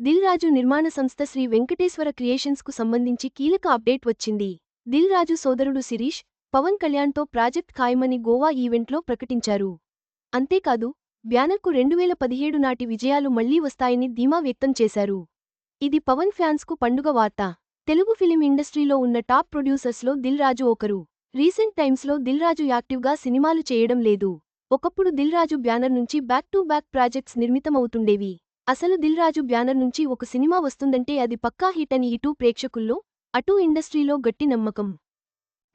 దిల్ రాజు నిర్మాణ సంస్థ శ్రీ వెంకటేశ్వర క్రియేషన్స్కు సంబంధించి కీలక అప్డేట్ వచ్చింది. దిల్ రాజు సోదరుడు శిరీష్ పవన్ కళ్యాణ్తో ప్రాజెక్ట్ ఖాయమని గోవా ఈవెంట్లో ప్రకటించారు. అంతేకాదు బ్యానర్కు రెండువేల పదిహేడు నాటి విజయాలు మళ్ళీ వస్తాయని ధీమా వ్యక్తం చేశారు. ఇది పవన్ ఫ్యాన్స్కు పండుగ వార్త. తెలుగు ఫిలిం ఇండస్ట్రీలో ఉన్న టాప్ ప్రొడ్యూసర్స్లో దిల్ రాజు ఒకరు. రీసెంట్ టైమ్స్లో దిల్ రాజు యాక్టివ్గా సినిమాలు చేయడం లేదు. ఒకప్పుడు దిల్ రాజు బ్యానర్ నుంచి బ్యాక్ టు బ్యాక్ ప్రాజెక్ట్స్ నిర్మితమవుతుండేవి. అసలు దిల్ రాజు బ్యానర్ నుంచి ఒక సినిమా వస్తుందంటే అది పక్కా హిట్ అని ఇటూ ప్రేక్షకుల్లో అటూ ఇండస్ట్రీలో గట్టి నమ్మకం.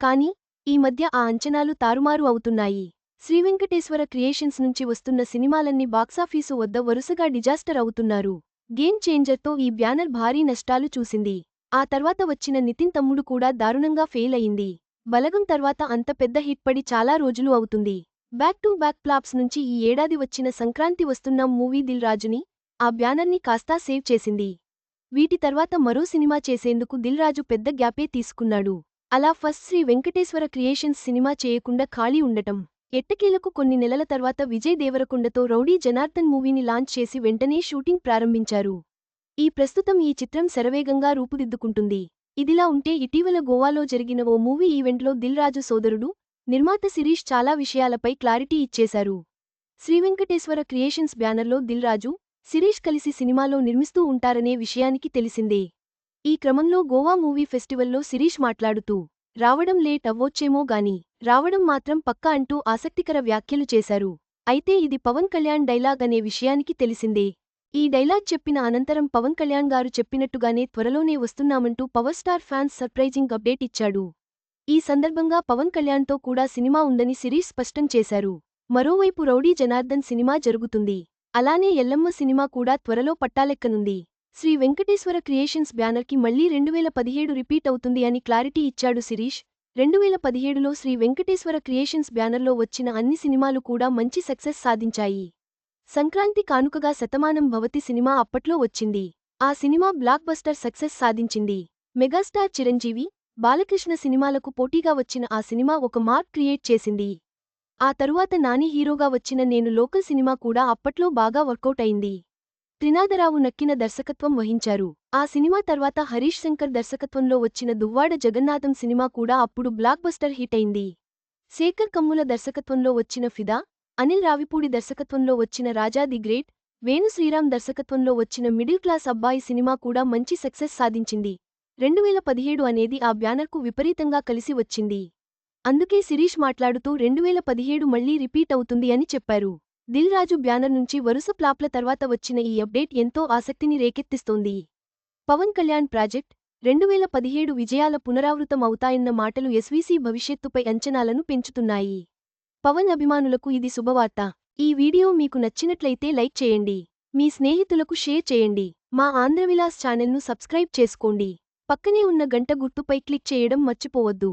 కానీ ఈ మధ్య ఆ అంచనాలు తారుమారు అవుతున్నాయి. శ్రీవెంకటేశ్వర క్రియేషన్స్ నుంచి వస్తున్న సినిమాలన్నీ బాక్సాఫీసు వద్ద వరుసగా డిజాస్టర్ అవుతున్నారు. గేమ్ చేంజర్తో ఈ బ్యానర్ భారీ నష్టాలు చూసింది. ఆ తర్వాత వచ్చిన నితిన్ తమ్ముడు కూడా దారుణంగా ఫెయిల్ అయింది. బలగం తర్వాత అంత పెద్ద హిట్ పడి చాలా రోజులు అవుతుంది. బ్యాక్ టు బ్యాక్ ప్లాప్స్ నుంచి ఈ ఏడాది వచ్చిన సంక్రాంతి వస్తున్న మూవీ దిల్ రాజుని ఆ బ్యానర్ని కాస్తా సేవ్ చేసింది. వీటి తర్వాత మరో సినిమా చేసేందుకు దిల్ రాజు పెద్ద గ్యాపే తీసుకున్నాడు. అలా first Sri Venkateswara creations cinema చేయకుండా ఖాళీ ఉండటం ఎట్టకేలకు కొన్ని నెలల తర్వాత విజయ్ దేవరకొండతో రౌడీ జనార్దన్ మూవీని లాంచ్ చేసి వెంటనే షూటింగ్ ప్రారంభించారు. ఈ ప్రస్తుతం ఈ చిత్రం శరవేగంగా రూపుదిద్దుకుంటుంది. ఇదిలా ఉంటే ఇటీవల గోవాలో జరిగిన ఓ మూవీ ఈవెంట్లో దిల్ రాజు సోదరుడు నిర్మాత శిరీష్ చాలా విషయాలపై క్లారిటీ ఇచ్చేశారు. శ్రీవెంకటేశ్వర క్రియేషన్స్ బ్యానర్లో దిల్ రాజు శిరీష్ కలిసి సినిమాలో నిర్మిస్తూ ఉంటారనే విషయానికి తెలిసిందే. ఈ క్రమంలో గోవా మూవీ ఫెస్టివల్లో శిరీష్ మాట్లాడుతూ రావడం లేట్ అవ్వొచ్చేమో గాని రావడం మాత్రం పక్కా అంటూ ఆసక్తికర వ్యాఖ్యలు చేశారు. అయితే ఇది పవన్ కళ్యాణ్ డైలాగ్ అనే విషయానికి తెలిసిందే. ఈ డైలాగ్ చెప్పిన అనంతరం పవన్ కళ్యాణ్ గారు చెప్పినట్టుగానే త్వరలోనే వస్తున్నామంటూ power star fans surprising update ఇచ్చాడు. ఈ సందర్భంగా పవన్ కళ్యాణ్తో కూడా సినిమా ఉందని సిరీష్ స్పష్టం చేశారు. మరోవైపు రౌడీ జనార్దన్ సినిమా జరుగుతుంది. అలానే ఎల్లమ్మ సినిమా కూడా త్వరలో పట్టాలెక్కనుంది. శ్రీ వెంకటేశ్వర క్రియేషన్స్ బ్యానర్కి మళ్ళీ రెండువేల పదిహేడు రిపీట్ అవుతుంది అని క్లారిటీ ఇచ్చాడు శిరీష్. రెండువేల పదిహేడులో శ్రీ వెంకటేశ్వర క్రియేషన్స్ బ్యానర్లో వచ్చిన అన్ని సినిమాలు కూడా మంచి సక్సెస్ సాధించాయి. సంక్రాంతి కానుకగా శతమానం భవతి సినిమా అప్పట్లో వచ్చింది. ఆ సినిమా బ్లాక్ బస్టర్ సక్సెస్ సాధించింది. మెగాస్టార్ చిరంజీవి బాలకృష్ణ సినిమాలకు పోటీగా వచ్చిన ఆ సినిమా ఒక మార్క్ క్రియేట్ చేసింది. ఆ తరువాత నాని హీరోగా వచ్చిన నేను లోకల్ సినిమా కూడా అప్పట్లో బాగా వర్కౌట్ అయింది. త్రినాథరావు నక్కిన దర్శకత్వం వహించారు. ఆ సినిమా తర్వాత హరీష్ శంకర్ దర్శకత్వంలో వచ్చిన దువ్వాడ జగన్నాథం సినిమా కూడా అప్పుడు బ్లాక్ బస్టర్ హిట్ అయింది. శేఖర్ కమ్ముల దర్శకత్వంలో వచ్చిన ఫిదా అనిల్ రావిపూడి దర్శకత్వంలో వచ్చిన రాజా ది గ్రేట్ వేణు శ్రీరామ్ దర్శకత్వంలో వచ్చిన మిడిల్ క్లాస్ అబ్బాయి సినిమా కూడా మంచి సక్సెస్ సాధించింది. రెండువేల పదిహేడు అనేది ఆ బ్యానర్కు విపరీతంగా కలిసి వచ్చింది. అందుకే శిరీష్ మాట్లాడుతూ రెండువేల పదిహేడు మళ్ళీ రిపీట్ అవుతుంది అని చెప్పారు. దిల్ రాజు బ్యానర్ నుంచి వరుస ప్లాప్ల తర్వాత వచ్చిన ఈ అప్డేట్ ఎంతో ఆసక్తిని రేకెత్తిస్తోంది. పవన్ కళ్యాణ్ ప్రాజెక్ట్ రెండువేల పదిహేడు విజయాల పునరావృతం అవుతాయన్న మాటలు ఎస్వీసీ భవిష్యత్తుపై అంచనాలను పెంచుతున్నాయి. పవన్ అభిమానులకు ఇది శుభవార్త. ఈ వీడియో మీకు నచ్చినట్లయితే లైక్ చేయండి. మీ స్నేహితులకు షేర్ చేయండి. మా ఆంధ్రవిలాస్ ఛానల్ను సబ్స్క్రైబ్ చేసుకోండి. పక్కనే ఉన్న గంట గుర్తుపై క్లిక్ చేయడం మర్చిపోవద్దు.